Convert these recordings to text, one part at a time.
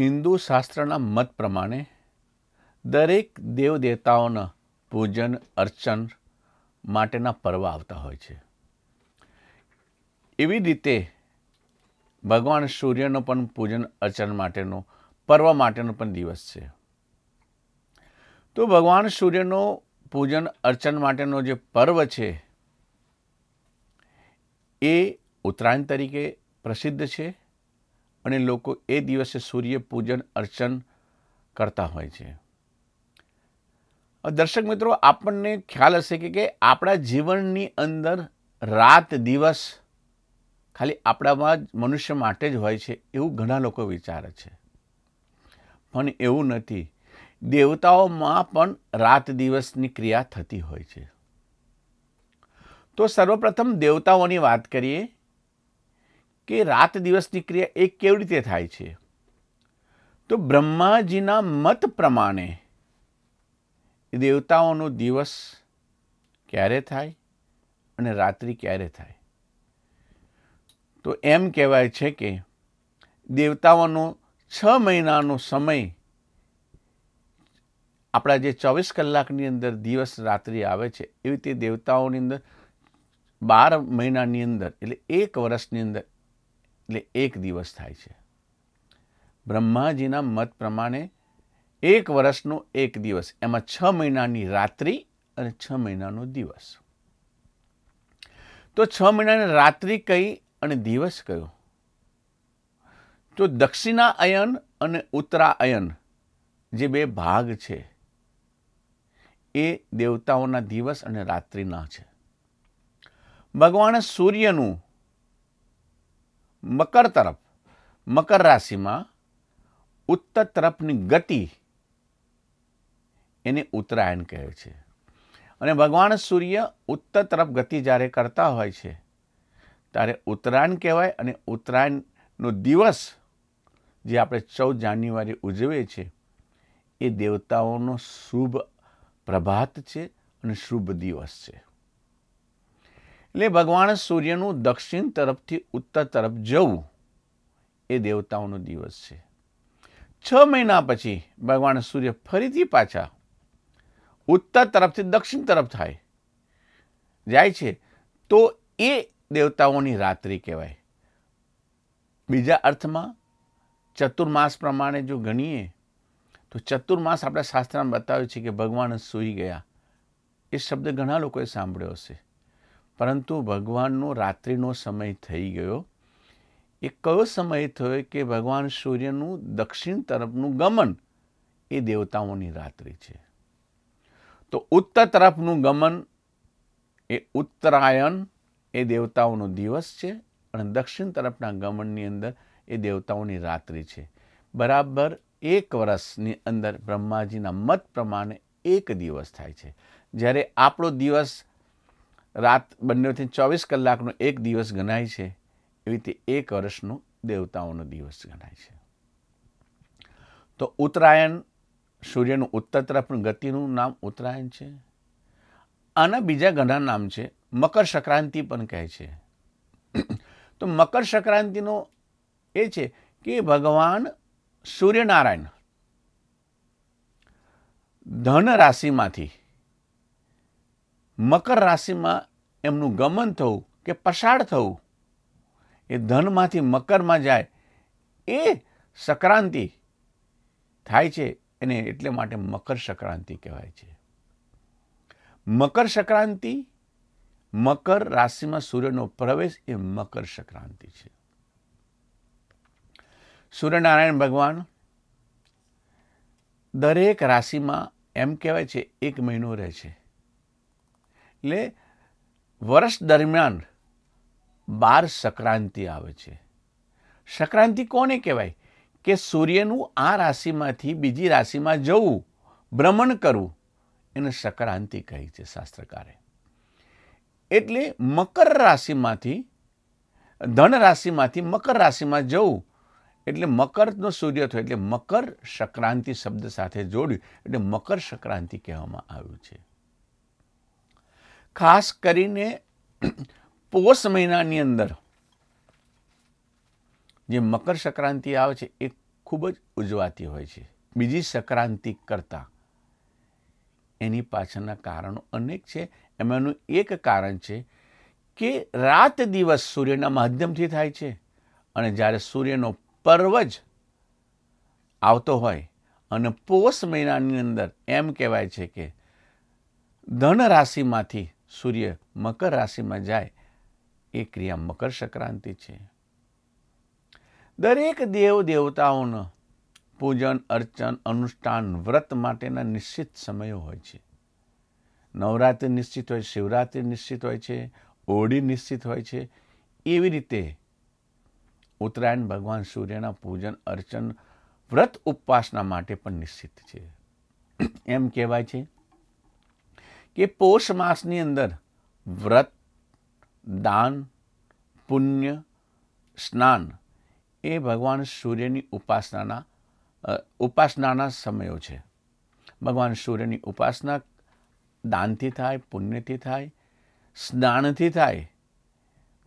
હિન્દુ શાસ્ત્રના મત પ્રમાણે દરેક દેવ દેવતાઓના પૂજન, અર્ચન માટેના પર્વ આવતા હોય છે. એવી રીતે ભગવાન સૂર્યનો પણ પૂજન, અર્ચન માટેનો, પર્વ માટેનો પણ દિવસ છે. તો ભગવાન સૂર્યનો પૂજન, અર્ચન માટેનો જે પર્વ છે, એ ઉત્તરાયણ તરીકે પ્રસિદ્ધ છે. અને લોકો એ દિવસે સૂર્ય પૂજન, અર્ચન કરતા હોય છે. દર્શક મિત્રો, આપણને ખ્યાલ હશે કે આપણા જીવનની અંદર રાત દિવસ ખાલી આપણામાં જ મનુષ્ય માટે જ હોય છે એવું ઘણા લોકો વિચારે છે. પણ એવું નથી. દેવતાઓમાં પણ રાત દિવસની ક્રિયા થતી હોય છે. તો સર્વપ્રથમ દેવતાઓની વાત કરીએ કે રાત દિવસની ક્રિયા એ કેવી રીતે થાય છે? તો બ્રહ્માજીના મત પ્રમાણે દેવતાઓનો દિવસ ક્યારે થાય અને રાત્રિ ક્યારે થાય? તો એમ કહેવાય છે કે દેવતાઓનો છ મહિનાનો સમય આપણા જે ચોવીસ કલાકની અંદર દિવસ રાત્રિ આવે છે, એવી રીતે દેવતાઓની અંદર બાર મહિનાની અંદર એટલે એક વર્ષની અંદર એટલે એક દિવસ થાય છે. બ્રહ્માજીના મત પ્રમાણે એક વર્ષનો એક દિવસ, એમાં છ મહિનાની રાત્રિ અને છ મહિનાનો દિવસ. તો છ મહિનાની રાત્રિ કઈ અને દિવસ કયો? તો દક્ષિણા અયન અને ઉત્તરા અયન જે બે ભાગ છે, એ દેવતાઓના દિવસ અને રાત્રિના છે. ભગવાન સૂર્યનું મકર તરફ, મકર રાશિમાં ઉત્તર તરફની ગતિ એને ઉત્તરાયણ કહે છે. અને ભગવાન સૂર્ય ઉત્તર તરફ ગતિ જ્યારે કરતા હોય છે, ત્યારે ઉત્તરાયણ કહેવાય અને ઉત્તરાયણનો દિવસ જે આપણે ચૌદ જાન્યુઆરી ઉજવીએ છીએ, એ દેવતાઓનો શુભ પ્રભાત છે અને શુભ દિવસ છે. એટલે ભગવાન સૂર્યનું દક્ષિણ તરફથી ઉત્તર તરફ જવું એ દેવતાઓનો દિવસ છે. છ મહિના પછી ભગવાન સૂર્ય ફરીથી પાછા ઉત્તર તરફથી દક્ષિણ તરફ થાય. જાય છે. તો એ દેવતાઓની રાત્રિ કહેવાય. બીજા અર્થમાં ચતુર્માસ પ્રમાણે જો ગણીએ, તો ચતુર્માસ આપણા શાસ્ત્રમાં બતાવ્યું છે કે ભગવાન સૂઈ ગયા. એ શબ્દ ઘણા લોકોએ સાંભળ્યો હશે. પરંતુ ભગવાનનો રાત્રિનો સમય થઈ ગયો. એ કયો સમય થયો કે ભગવાન સૂર્યનું દક્ષિણ તરફનું ગમન એ દેવતાઓની રાત્રિ છે. તો ઉત્તર તરફનું ગમન એ ઉત્તરાયણ એ દેવતાઓનો દિવસ છે અને દક્ષિણ તરફના ગમનની અંદર એ દેવતાઓની રાત્રિ છે. બરાબર એક વર્ષની અંદર બ્રહ્માજીના મત પ્રમાણે એક દિવસ થાય છે. જ્યારે આપણો દિવસ રાત બંનેથી ચોવીસ કલાકનો એક દિવસ ગણાય છે. એવી રીતે એક વર્ષનો દેવતાઓનો દિવસ ગણાય છે. તો ઉત્તરાયણ સૂર્યનું ઉત્તર તરફનું ગતિનું નામ ઉત્તરાયણ છે. આના બીજા ઘણા નામ છે. મકર સંક્રાંતિ પણ કહે છે. તો મકર સંક્રાંતિનો એ છે કે ભગવાન સૂર્યનારાયણ ધન રાશિમાંથી મકર રાશિમાં એમનું ગમન થવું કે પસાર થવું, એ ધનમાંથી મકરમાં જાય, એ સંક્રાંતિ થાય છે એને એટલે માટે મકર સંક્રાંતિ કહેવાય છે. મકર સંક્રાંતિ, મકર રાશિમાં સૂર્યનો પ્રવેશ એ મકર સંક્રાંતિ છે. સૂર્યનારાયણ ભગવાન દરેક રાશિમાં એમ કહેવાય છે, એક મહિનો રહે છે. એટલે વર્ષ દરમિયાન બાર સંક્રાંતિ આવે છે. સંક્રાંતિ કોને કહેવાય? કે સૂર્યનું આ રાશિમાંથી બીજી રાશિમાં જવું, ભ્રમણ કરવું, એને સંક્રાંતિ કહે છે શાસ્ત્રકારે. એટલે મકર રાશિમાંથી, ધન રાશિમાંથી મકર રાશિમાં જવું, એટલે મકરનો સૂર્ય થયો, એટલે મકર સંક્રાંતિ શબ્દ સાથે જોડ્યું, એટલે મકર સંક્રાંતિ કહેવામાં આવ્યું છે. ખાસ કરીને પોષ મહિનાની અંદર જે મકર સંક્રાંતિ આવે છે, એ ખૂબ જ ઉજવાતી હોય છે. બીજી સંક્રાંતિ કરતાં એની પાછળના કારણો અનેક છે. એમાંનું એક કારણ છે કે રાત દિવસ સૂર્યના માધ્યમથી થાય છે અને જ્યારે સૂર્યનો પર્વ જ આવતો હોય અને પોષ મહિનાની અંદર એમ કહેવાય છે કે ધન રાશિમાંથી સૂર્ય મકર રાશિમાં જાય, એ ક્રિયા મકર સંક્રાંતિ છે. દરેક દેવ દેવતાઓનો પૂજન, અર્ચન, અનુષ્ઠાન, વ્રત માટેના નિશ્ચિત સમયો હોય છે. નવરાત્રિ નિશ્ચિત હોય, શિવરાત્રિ નિશ્ચિત હોય છે ઓળી નિશ્ચિત હોય છે. એવી રીતે ઉત્તરાયણ ભગવાન સૂર્યના પૂજન, અર્ચન, વ્રત ઉપવાસના માટે પણ નિશ્ચિત છે. એમ કહેવાય છે કે પોષ માસની અંદર વ્રત, દાન, પુણ્ય, સ્નાન એ ભગવાન સૂર્યની ઉપાસનાના ઉપાસનાના સમયો છે. ભગવાન સૂર્યની ઉપાસના દાનથી થાય, પુણ્યથી થાય, સ્નાનથી થાય.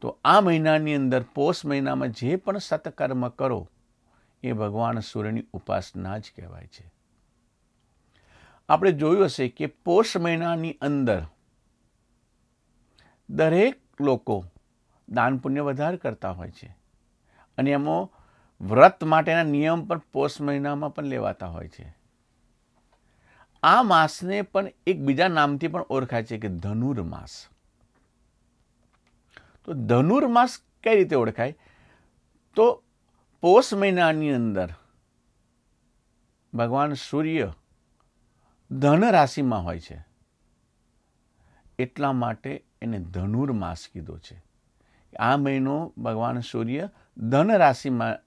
તો આ મહિનાની અંદર, પોષ મહિનામાં જે પણ સત્કર્મ કરો, એ ભગવાન સૂર્યની ઉપાસના જ કહેવાય છે. આપણે જોયું હશે કે પોષ મહિનાની અંદર દરેક લોકો દાન પુણ્ય વધારે કરતા હોય છે. અને એમાં વ્રત માટેના નિયમ પણ પોષ મહિનામાં પણ લેવાતા હોય છે. આ માસને પણ એક બીજા નામથી પણ ઓળખાય છે કે ધનુર્માસ. તો ધનુર્માસ કઈ રીતે ઓળખાય? તો પોષ મહિનાની અંદર ભગવાન સૂર્ય ધન રાશિમાં હોય છે. એટલા માટે એને ધનુર્માસ કીધો છે. આ મહિનો ભગવાન સૂર્ય ધન રાશિમાં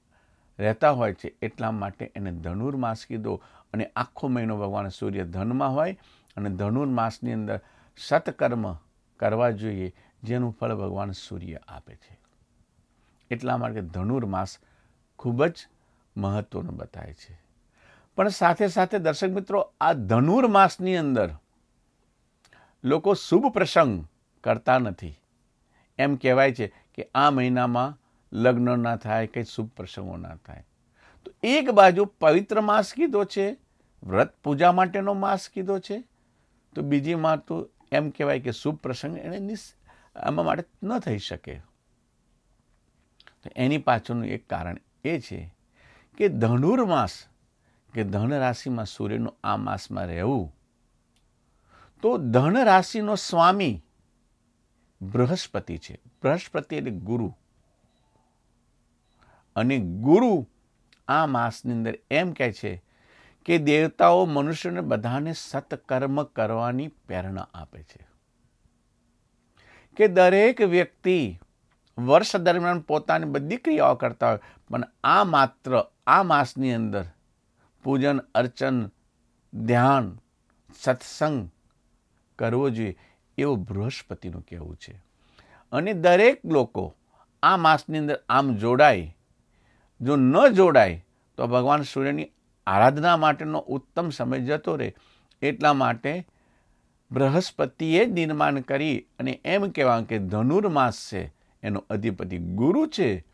રહેતા હોય છે, એટલા માટે એને ધનુર્માસ કીધો. અને આખો મહિનો ભગવાન સૂર્ય ધનમાં હોય અને ધનુર્માસની અંદર સત્કર્મ કરવા જોઈએ, જેનું ફળ ભગવાન સૂર્ય આપે છે. એટલા માટે ધનુર્માસ ખૂબ જ મહત્વનું બતાવે છે. પણ સાથે સાથે દર્શક મિત્રો, આ ધનુર માસની અંદર લોકો શુભ પ્રસંગ કરતા નથી. એમ કહેવાય છે કે આ મહિનામાં લગ્ન ના થાય, કંઈ શુભ પ્રસંગો ના થાય. તો એક બાજુ પવિત્ર માસ કીધો છે, વ્રત પૂજા માટેનો માસ કીધો છે, તો બીજી માં તો એમ કહેવાય કે શુભ પ્રસંગ એને આમાં માટે ન થઈ શકે. તો એની પાછળનું એક કારણ એ છે કે ધનુર્માસ કે ધન રાશિમાં સૂર્યનું આ માસમાં રહેવું, તો ધન રાશિનો સ્વામી બૃહસ્પતિ છે. બૃહસ્પતિ એટલે ગુરુ. અને ગુરુ આ માસની અંદર એમ કહે છે કે દેવતાઓ મનુષ્યને બધાને સત્કર્મ કરવાની પ્રેરણા આપે છે. કે દરેક વ્યક્તિ વર્ષ દરમિયાન પોતાની બધી ક્રિયાઓ કરતા હોય, પણ આ માત્ર આ માસની અંદર પૂજન, અર્ચન, ધ્યાન, સત્સંગ કરવો જોઈએ એવું બૃહસ્પતિનું કહેવું છે. અને દરેક લોકો આ માસની અંદર આમ જોડાય, જો ન જોડાય, તો ભગવાન સૂર્યની આરાધના માટેનો ઉત્તમ સમય જતો રહે. એટલા માટે બૃહસ્પતિએ જ નિર્માણ કરી અને એમ કહેવાય કે ધનુર્માસ છે, એનો અધિપતિ ગુરુ છે,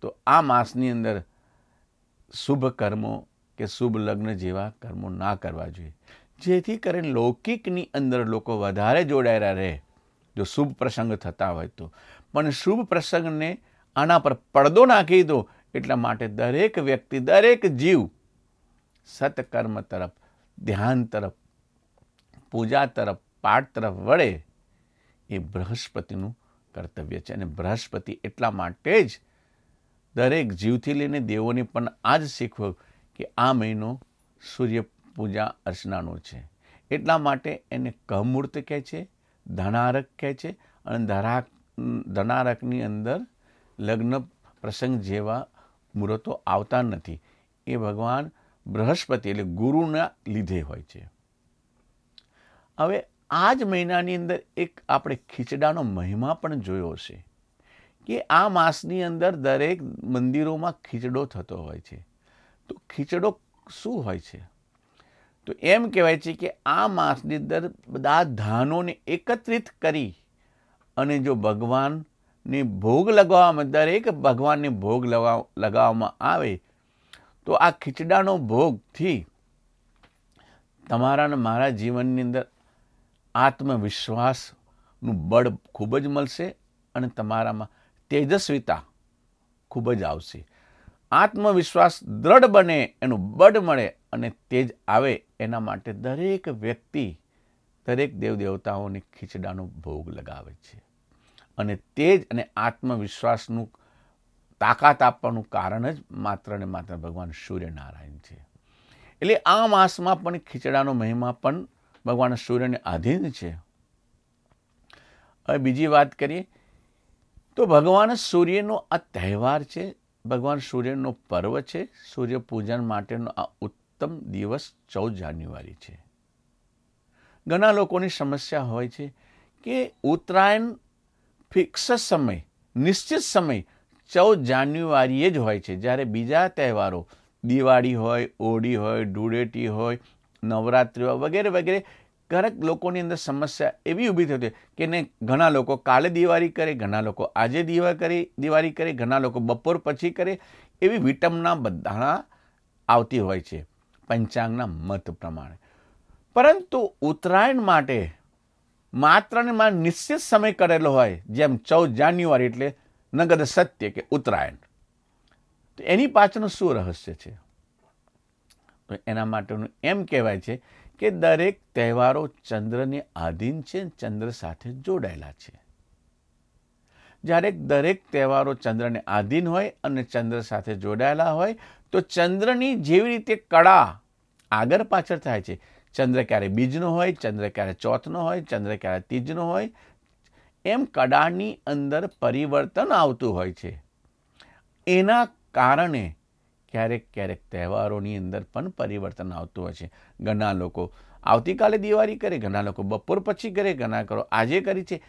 તો આ માસની અંદર શુભ કર્મો કે શુભ લગ્ન જેવા કર્મો ના કરવા જોઈએ. જેથી કરીને લૌકિકની અંદર લોકો વધારે જોડાયેલા રહે. જો શુભ પ્રસંગ થતા હોય તો. પણ શુભ પ્રસંગને આના પર પડદો નાખી દો એટલા માટે દરેક વ્યક્તિ, દરેક જીવ સત્કર્મ તરફ, ધ્યાન તરફ, પૂજા તરફ, પાઠ તરફ વળે એ બૃહસ્પતિનું કર્તવ્ય છે. અને બૃહસ્પતિ એટલા માટે જ દરેક જીવથી લઈને દેવોને પણ આ જ શીખવ્યું કે આ મહિનો સૂર્ય પૂજા અર્ચનાનો છે. એટલા માટે એને કહમૂર્ત કહે છે, ધનારક કહે છે અને ધરાક, ધનારકની અંદર લગ્ન પ્રસંગ જેવા મુહૂર્તો આવતા નથી. એ ભગવાન બૃહસ્પતિ એટલે ગુરુના લીધે હોય છે. હવે આ જ મહિનાની અંદર એક આપણે ખીચડાનો મહિમા પણ જોયો છે કે આ માસની અંદર દરેક મંદિરોમાં ખીચડો થતો હોય છે. તો ખીચડો શું હોય છે? તો એમ કહેવાય છે કે આ માસની અંદર બધા ધાનોને એકત્રિત કરી અને જો ભગવાનને ભોગ લગાવવામાં દરેક ભગવાનને ભોગ લગાવ, લગાવવામાં આવે, તો આ ખીચડાનો ભોગથી તમારા મારા જીવનની અંદર આત્મવિશ્વાસનું બળ ખૂબ જ મળશે અને તમારામાં તેજસ્વીતા ખૂબ જ આવશે. આત્મવિશ્વાસ દ્રઢ બને, એનું બળ મળે અને તેજ આવે એના માટે દરેક વ્યક્તિ, દરેક દેવદેવતાઓની ખીચડાનો ભોગ લગાવે છે. અને તેજ અને આત્મવિશ્વાસનું તાકાત આપવાનું કારણ જ માત્ર ને માત્ર ભગવાન સૂર્યનારાયણ છે. એટલે આ માસમાં પણ ખીચડાનો મહિમા પણ ભગવાન સૂર્યને આધીન છે. હવે બીજી વાત કરીએ તો ભગવાન સૂર્યનો આ તહેવાર છે ભગવાન સૂર્યનો પર્વ છે. સૂર્ય પૂજન માટેનો આ ઉત્તમ દિવસ ચૌદ જાન્યુઆરી છે. ઘણા લોકોની સમસ્યા હોય છે કે ઉત્તરાયણ ફિક્સ સમય, નિશ્ચિત સમય ચૌદ જાન્યુઆરીએ જ હોય છે. જ્યારે બીજા તહેવારો દિવાળી હોય હોળી હોય, ધૂળેટી હોય, નવરાત્રિ હોય વગેરે વગેરે દરેક લોકોની અંદર સમસ્યા એવી ઊભી થતી કે ને ઘણા લોકો કાલે દિવાળી કરે, ઘણા લોકો આજે દિવા કરી, દિવાળી કરે, ઘણા લોકો બપોર પછી કરે એવી વિટમના બધાણા આવતી હોય છે પંચાંગના મત પ્રમાણે. પરંતુ ઉત્તરાયણ માટે માત્ર ને માત્ર નિશ્ચિત સમય કરેલો હોય, જેમ ચૌદ જાન્યુઆરી એટલે નગદ સત્ય કે ઉત્તરાયણ. તો એની પાછળનું શું રહસ્ય છે? તો એના માટેનું એમ કહેવાય છે કે દરેક તહેવારો ચંદ્રને આધીન છે ચંદ્ર સાથે જોડાયેલા છે. જ્યારે દરેક તહેવારો ચંદ્રને આધીન હોય અને ચંદ્ર સાથે જોડાયેલા હોય, તો ચંદ્રની જેવી રીતે કળા આગળ પાછળ થાય છે. ચંદ્ર ક્યારે બીજનો હોય, ચંદ્ર ક્યારે ચોથનો હોય, ચંદ્ર ક્યારે ત્રીજનો હોય, એમ કળાની અંદર પરિવર્તન આવતું હોય છે. એના કારણે ક્યારેક ક્યારેક તહેવારોની અંદર પણ પરિવર્તન આવતું હોય છે. ઘણા લોકો આવતીકાલે દિવાળી કરે, ઘણા લોકો બપોર પછી કરે, ઘણા કરો આજે કરી છે.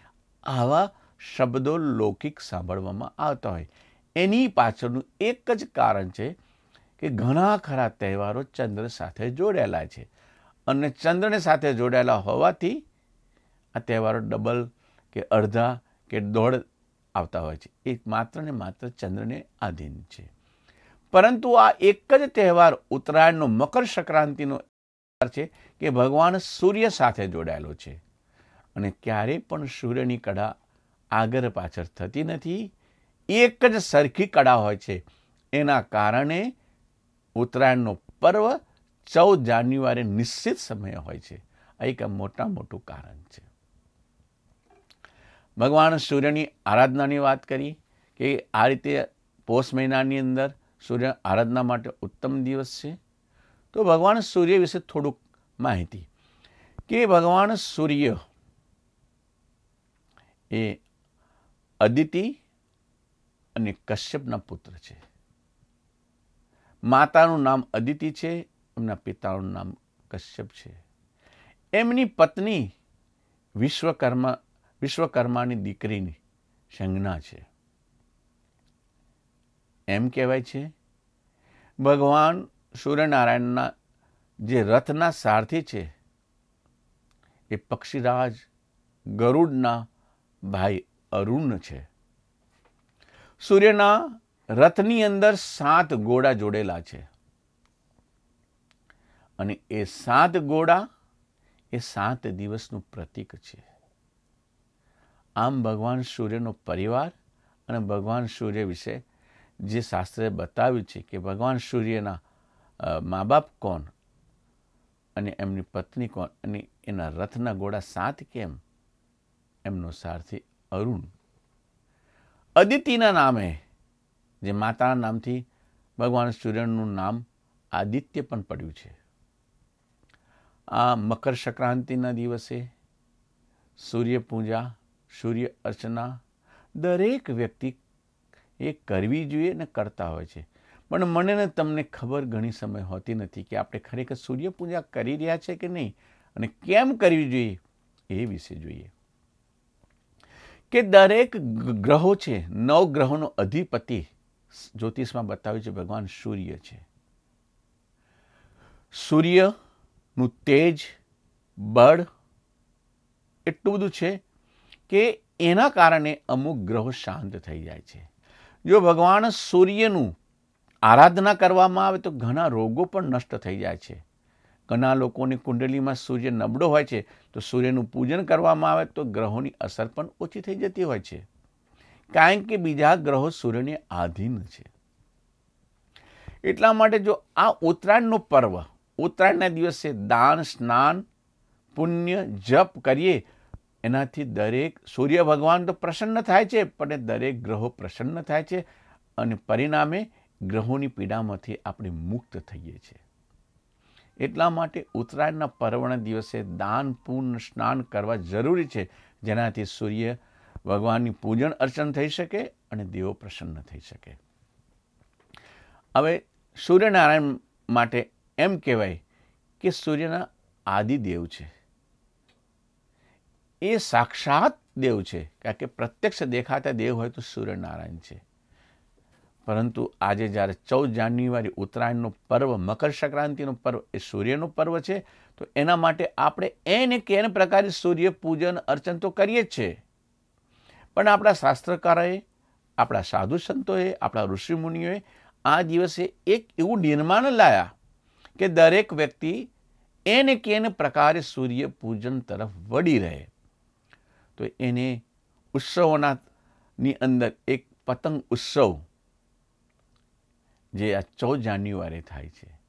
આવા શબ્દો લૌકિક સાંભળવામાં આવતા હોય. એની પાછળનું એક જ કારણ છે કે ઘણા ખરા તહેવારો ચંદ્ર સાથે જોડાયેલા છે. અને ચંદ્રને સાથે જોડાયેલા હોવાથી આ તહેવારો ડબલ કે અડધા કે દોઢ આવતા હોય છે. એ માત્ર ને માત્ર ચંદ્રને આધીન છે. પરંતુ આ એક જ તહેવાર ઉત્તરાયણનો મકર સંક્રાંતિનો તહેવાર છે કે ભગવાન સૂર્ય સાથે જોડાયેલો છે. અને ક્યારેય પણ સૂર્યની કળા આગળ પાછળ થતી નથી. એક જ સરખી કળા હોય છે. એના કારણે ઉત્તરાયણનો પર્વ ચૌદ જાન્યુઆરી નિશ્ચિત સમયે હોય છે. આ એક મોટા મોટું કારણ છે. ભગવાન સૂર્યની આરાધનાની વાત કરી કે આ રીતે પોષ મહિનાની અંદર સૂર્ય આરાધના માટે ઉત્તમ દિવસ છે? તો ભગવાન સૂર્ય વિશે થોડુંક માહિતી. કે ભગવાન સૂર્ય એ અદિતિ અને કશ્યપના પુત્ર છે. માતાનું નામ અદિતિ છે, એમના પિતાનું નામ કશ્યપ છે. એમની પત્ની વિશ્વકર્મા, વિશ્વકર્માની દીકરીની સંજ્ઞા છે. એમ કહેવાય છે ભગવાન સૂર્યનારાયણના જે રથના સારથી છે, એ પક્ષીરાજ ગરુડના ભાઈ અરુણ છે. સૂર્યના રથની અંદર સાત ગોળા જોડેલા છે. અને એ સાત ગોળા એ સાત દિવસનું પ્રતીક છે. આમ ભગવાન સૂર્યનો પરિવાર અને ભગવાન સૂર્ય વિશે જે શાસ્ત્રે બતાવ્યું છે કે ભગવાન સૂર્યના મા બાપ કોણ અને એમની પત્ની કોણ અને એના રથના ઘોડા સાત કેમ? એમનો સારથી અરુણ. અદિતિના નામે, જે માતાના નામથી ભગવાન સૂર્યનું નામ આદિત્ય પણ પડ્યું છે. આ મકર સંક્રાંતિના દિવસે સૂર્ય પૂજા સૂર્ય અર્ચના દરેક વ્યક્તિ એ કરવી જોઈએ ને કરતા હોય છે. પણ મને ને તમને ખબર ઘણી સમય હોતી નથી કે આપણે ખરેખર સૂર્યપૂજા કરી રહ્યા છે કે નહીં અને કેમ કરવી જોઈએ એ વિશે જોઈએ. કે દરેક ગ્રહો છે, નવ ગ્રહોનો અધિપતિ જ્યોતિષમાં બતાવ્યું છે ભગવાન સૂર્ય છે. સૂર્યનું તેજ, બળ એટલું બધું છે કે એના કારણે અમુક ગ્રહો શાંત થઈ જાય છે. જો ભગવાન સૂર્યનું આરાધના કરવામાં આવે તો ઘણા રોગો પણ નષ્ટ થઈ જાય છે. ઘણા લોકોની કુંડલીમાં સૂર્ય નબળો હોય છે, તો સૂર્યનું પૂજન કરવામાં આવે તો ગ્રહોની અસર પણ ઓછી થઈ જતી હોય છે. કારણ કે બીજા ગ્રહો સૂર્યને આધીન છે. એટલા માટે જો આ ઉત્તરાયણનો પર્વ, ઉત્તરાયણના દિવસે દાન, સ્નાન, પુણ્ય, જપ કરીએ એનાથી દરેક સૂર્ય ભગવાન તો પ્રસન્ન થાય છે, પણ દરેક ગ્રહો પ્રસન્ન થાય છે અને પરિણામે ગ્રહોની પીડામાંથી આપણે મુક્ત થઈએ છીએ. એટલા માટે ઉત્તરાયણના પર્વના દિવસે દાન પૂર્ણ સ્નાન કરવા જરૂરી છે, જેનાથી સૂર્ય ભગવાનની પૂજન, અર્ચન થઈ શકે અને દેવો પ્રસન્ન થઈ શકે. હવે સૂર્યનારાયણ માટે એમ કહેવાય કે સૂર્યના આદિદેવ છે. એ સાક્ષાત દેવ છે. કારણ કે પ્રત્યક્ષ દેખાતા દેવ હોય તો સૂર્યનારાયણ છે. પરંતુ આજે જ્યારે ચૌદ જાન્યુઆરી ઉત્તરાયણનો પર્વ, મકર સંક્રાંતિનો પર્વ એ સૂર્યનો પર્વ છે, તો એના માટે આપણે એને કેન પ્રકારે સૂર્ય પૂજન, અર્ચન તો કરીએ જ છે. પણ આપણા શાસ્ત્રકારોએ આપણા સાધુ સંતોએ, આપણા ઋષિમુનિઓએ આ દિવસે એક એવું નિર્માણ લાયા કે દરેક વ્યક્તિ એને કેન પ્રકારે સૂર્ય પૂજન તરફ વળી રહે. તો એને ઉત્સવોના ની અંદર એક પતંગ ઉત્સવ જે આ ચૌદ જાન્યુઆરી થાય છે.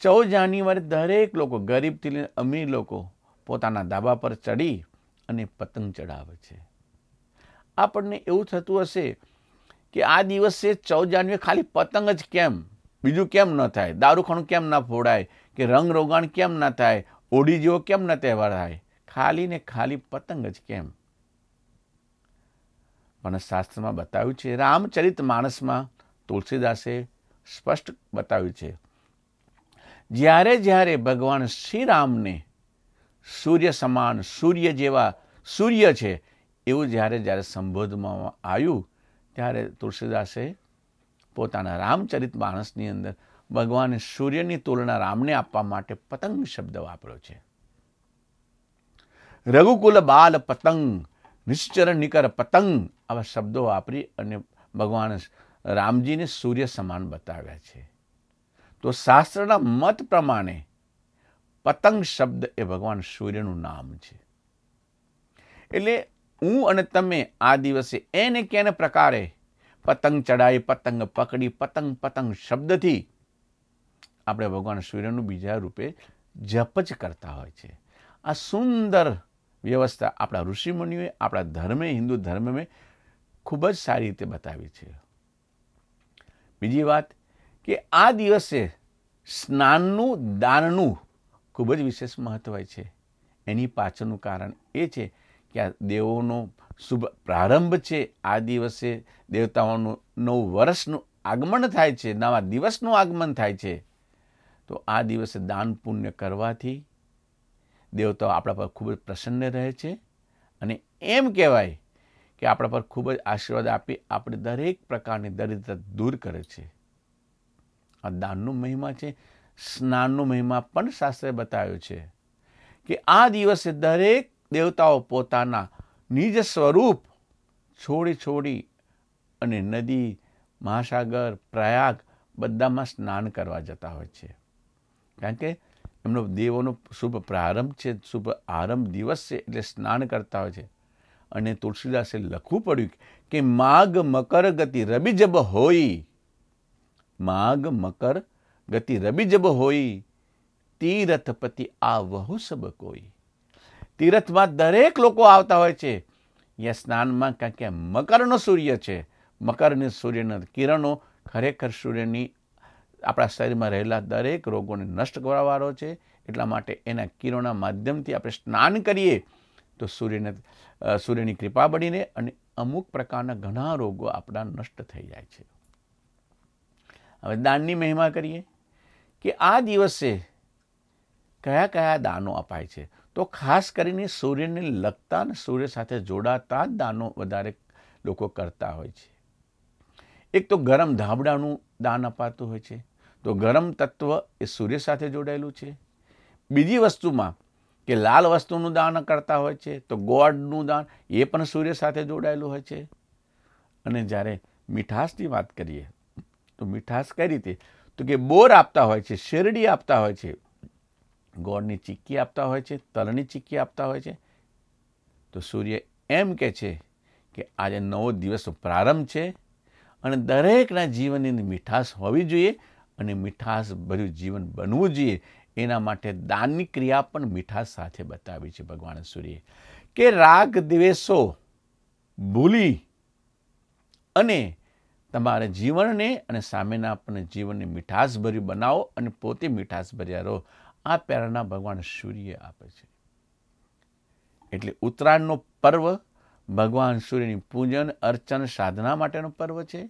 ચૌદ જાન્યુઆરી દરેક લોકો, ગરીબથી લઈને અમીર લોકો પોતાના ધાબા પર ચડી અને પતંગ ચડાવે છે. આપણને એવું થતું હશે કે આ દિવસે ચૌદ જાન્યુઆરી ખાલી પતંગ જ કેમ? બીજું કેમ ન થાય? દારૂખાનું કેમ ના ફોડાય? કે રંગ રોગાણ કેમ ના થાય? ઓડી જેવો કેમ ના તહેવાર થાય? ખાલી ને ખાલી પતંગ જ કેમ? પણ શાસ્ત્રમાં બતાવ્યું છે, રામચરિત માણસમાં તુલસીદાસે સ્પષ્ટ બતાવ્યું છે, જ્યારે જ્યારે ભગવાન શ્રીરામને સૂર્ય સમાન સૂર્ય જેવા સૂર્ય છે, એવું જ્યારે જ્યારે સંબોધવામાં આવ્યું, ત્યારે તુલસીદાસે પોતાના રામચરિત માણસની અંદર ભગવાને સૂર્યની તુલના રામને આપવા માટે પતંગ શબ્દ વાપર્યો છે. રઘુકુલ બાલ પતંગ નિશ્ચર નિકર પતંગ આવા શબ્દો વાપરી અને ભગવાન રામજીને સૂર્ય સમાન બતાવ્યા છે તો શાસ્ત્રના મત પ્રમાણે પતંગ શબ્દ એ ભગવાન સૂર્યનું નામ છે એટલે હું અને તમે આ દિવસે એને કેને પ્રકારે પતંગ ચડાઈ પતંગ પકડી પતંગ પતંગ શબ્દથી આપણે ભગવાન સૂર્યનું બીજા રૂપે જપ જ કરતા હોય છે આ સુંદર વ્યવસ્થા આપણા ઋષિમુનિઓએ, આપણા ધર્મે, હિન્દુ ધર્મે ખૂબ જ સારી રીતે બતાવી છે. બીજી વાત કે આ દિવસે સ્નાનનું, દાનનું ખૂબ જ વિશેષ મહત્વ છે. એની પાછળનું કારણ એ છે કે આ દેવોનો શુભ પ્રારંભ છે. આ દિવસે દેવતાઓનું નવું વર્ષનું આગમન થાય છે, નવા દિવસનું આગમન થાય છે. તો આ દિવસે દાન પુણ્ય કરવાથી દેવતાઓ આપણા પર ખૂબ જ પ્રસન્ન રહે છે અને એમ કહેવાય કે આપણા પર ખૂબ જ આશીર્વાદ આપી આપણે દરેક પ્રકારની દરિદ્રતા દૂર કરે છે. આ દાનનો મહિમા છે. સ્નાનનો મહિમા પણ શાસ્ત્રે બતાવ્યો છે કે આ દિવસે દરેક દેવતાઓ પોતાના નિજ સ્વરૂપ છોડી છોડી અને નદી, મહાસાગર, પ્રયાગ બધામાં સ્નાન કરવા જતા હોય છે. કારણ કે એમનો દેવોનો શુભ પ્રારંભ છે, શુભ આરંભ દિવસ છે એટલે સ્નાન કરતા હોય છે. અને તુલસીદાસે લખવું પડ્યું કે માગ મકર ગતિ રવિ જબ માગ મકર ગતિ રબી જબ હોઈ. તીરથપતિ વહુ સબ કોઈ. તીરથમાં દરેક લોકો આવતા હોય છે. યા સ્નાનમાં કારણ કે મકરનો સૂર્ય છે. મકરની સૂર્યના કિરણો ખરેખર સૂર્યની આપણા શરીરમાં રહેલા દરેક રોગોને નષ્ટ કરવાવાળો છે. એટલા માટે એના કિરણોના માધ્યમથી આપણે સ્નાન કરીએ તો સૂર્યને સૂર્યની કૃપા બનીને અને અમુક પ્રકારના ઘણા રોગો આપણા નષ્ટ થઈ જાય છે. હવે દાનની મહિમા કરીએ કે આ દિવસે કયા કયા દાનો અપાય છે. તો ખાસ કરીને સૂર્યને લગતા અને સૂર્ય સાથે જોડાતા જ દાનો વધારે લોકો કરતા હોય છે. એક તો ગરમ ધાબળાનું દાન અપાતું હોય છે. તો ગરમ તત્વ એ સૂર્ય સાથે જોડાયેલું છે. બીજી વસ્તુમાં કે લાલ વસ્તુનું દાન કરતા હોય છે, તો ગોળનું દાન એ પણ સૂર્ય સાથે જોડાયેલું હોય છે. અને જ્યારે મીઠાશની વાત કરીએ, તો મીઠાશ કઈ રીતે? તો કે બોર આપતા હોય છે, શેરડી આપતા હોય છે, ગોળની ચીક્કી આપતા હોય છે, તલની ચીક્કી આપતા હોય છે. તો સૂર્ય એમ કે છે કે આજે નવો દિવસ પ્રારંભ છે અને દરેકના જીવનની મીઠાશ હોવી જોઈએ અને મીઠાશ ભર્યું જીવન બનવું જોઈએ. એના માટે દાનની ક્રિયા પણ મીઠાશ સાથે બતાવી છે ભગવાન સૂર્યે કે રાગ દ્વેષો, ભૂલી અને તમારા જીવનને અને સામેના આપણને જીવનને મીઠાશ ભર્યું બનાવો અને પોતે મીઠાશ ભર્યા રહો. આ પ્રેરણા ભગવાન સૂર્ય આપે છે. એટલે ઉત્તરાયણનો પર્વ ભગવાન સૂર્યની પૂજન, અર્ચન, સાધના માટેનો પર્વ છે.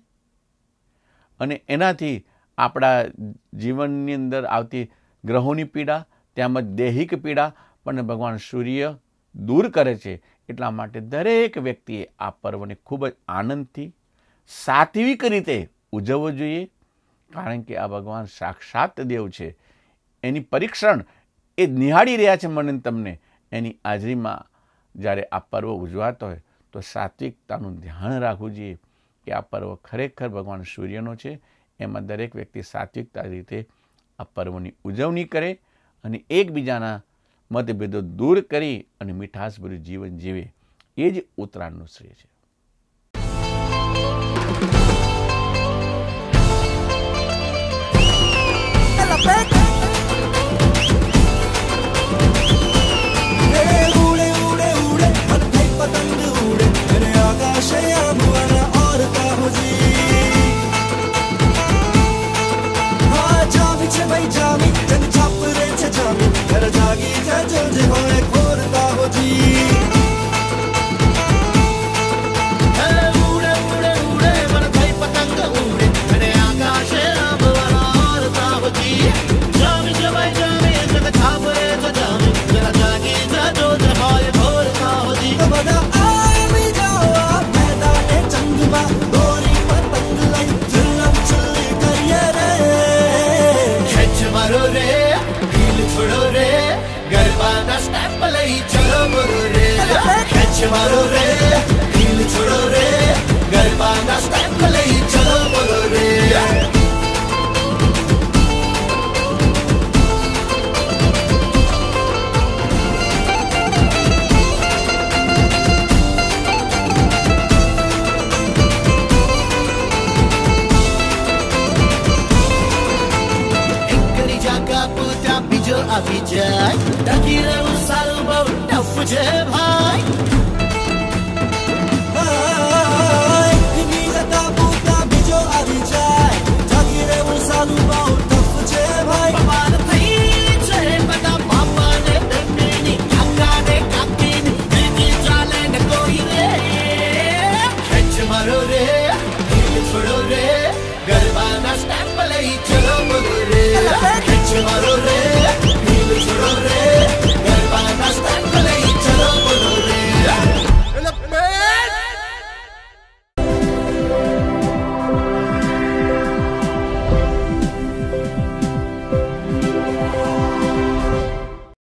અને એનાથી આપણા જીવનની અંદર આવતી ગ્રહોની પીડા, તેમજ દૈહિક પીડા પણ ભગવાન સૂર્ય દૂર કરે છે. એટલા માટે દરેક વ્યક્તિએ આ પર્વને ખૂબ જ આનંદથી, સાત્વિક રીતે ઉજવવો જોઈએ. કારણ કે આ ભગવાન સાક્ષાત દેવ છે. એની પરીક્ષણ એ નિહાળી રહ્યા છે મને તમને. એની હાજરીમાં જ્યારે આ પર્વ ઉજવાતો હોય તો સાત્વિકતાનું ધ્યાન રાખવું જોઈએ કે આ પર્વ ખરેખર ભગવાન સૂર્યનો છે. એમાં દરેક વ્યક્તિ સાત્વિકતા રીતે આ પર્વની ઉજવણી કરે અને એકબીજાના મતભેદો દૂર કરી અને મીઠાસભર્યું જીવન જીવે. એ જ ઉત્તરાયણનું શ્રેય છે. उड़े 자기 자존심을 माछ मारो रे ढील छोड़ो रे गरबा नाश्ता भले ही चलो बोलो रे Abijay, Dakira Salbo, Dafuje Bhai.